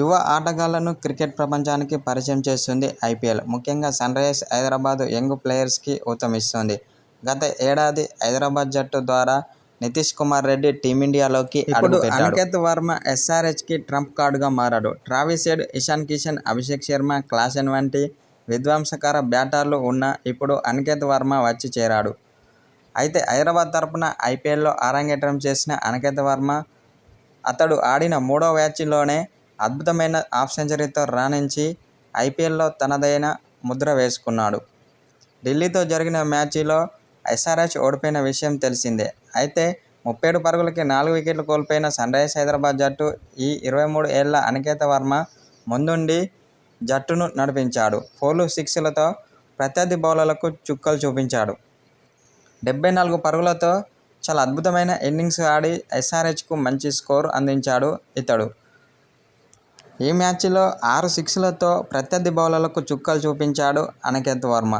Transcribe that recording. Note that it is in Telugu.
యువ ఆటగాళ్ళను క్రికెట్ ప్రపంచానికి పరిచయం చేస్తుంది ఐపీఎల్. ముఖ్యంగా సన్రైజర్స్ హైదరాబాద్ యంగ్ ప్లేయర్స్కి ఊతమిస్తోంది. గత ఏడాది హైదరాబాద్ జట్టు ద్వారా నితీశ్ కుమార్ రెడ్డి టీమిండియాలోకి. ఇప్పుడు అనికేత్ వర్మ ఎస్ఆర్హెచ్కి ట్రంప్ కార్డుగా మారాడు. Travis Head, Ishan Kishan, Abhishek Sharma, Klaasen వంటి విధ్వంసకర బ్యాటర్లు ఉన్నా ఇప్పుడు అనికేత్ వర్మ వచ్చి చేరాడు. అయితే హైదరాబాద్ తరఫున ఐపీఎల్లో అరంగేట్రం చేసిన అనికేత్ వర్మ అతడు ఆడిన మూడో మ్యాచ్లోనే అద్భుతమైన హాఫ్ సెంచరీతో రాణించి ఐపీఎల్లో తనదైన ముద్ర వేసుకున్నాడు. ఢిల్లీతో జరిగిన మ్యాచ్లో ఎస్ఆర్హెచ్ ఓడిపోయిన విషయం తెలిసిందే. అయితే ముప్పేడు పరుగులకి నాలుగు వికెట్లు కోల్పోయిన సన్రైజర్స్ హైదరాబాద్ జట్టు ఈ ఇరవై మూడు ఏళ్ళ అనికేత వర్మ ముందుండి జట్టును నడిపించాడు. ఫోర్లు, సిక్స్లతో ప్రత్యర్థి బౌలర్లకు చుక్కలు చూపించాడు. డెబ్బై నాలుగు పరుగులతో చాలా అద్భుతమైన ఇన్నింగ్స్ ఆడి ఎస్ఆర్హెచ్కు మంచి స్కోర్ అందించాడు ఇతడు. ఈ మ్యాచ్లో ఆరు సిక్స్లతో ప్రత్యర్థి బౌలర్లకు చుక్కలు చూపించాడు అనికేత్ వర్మ.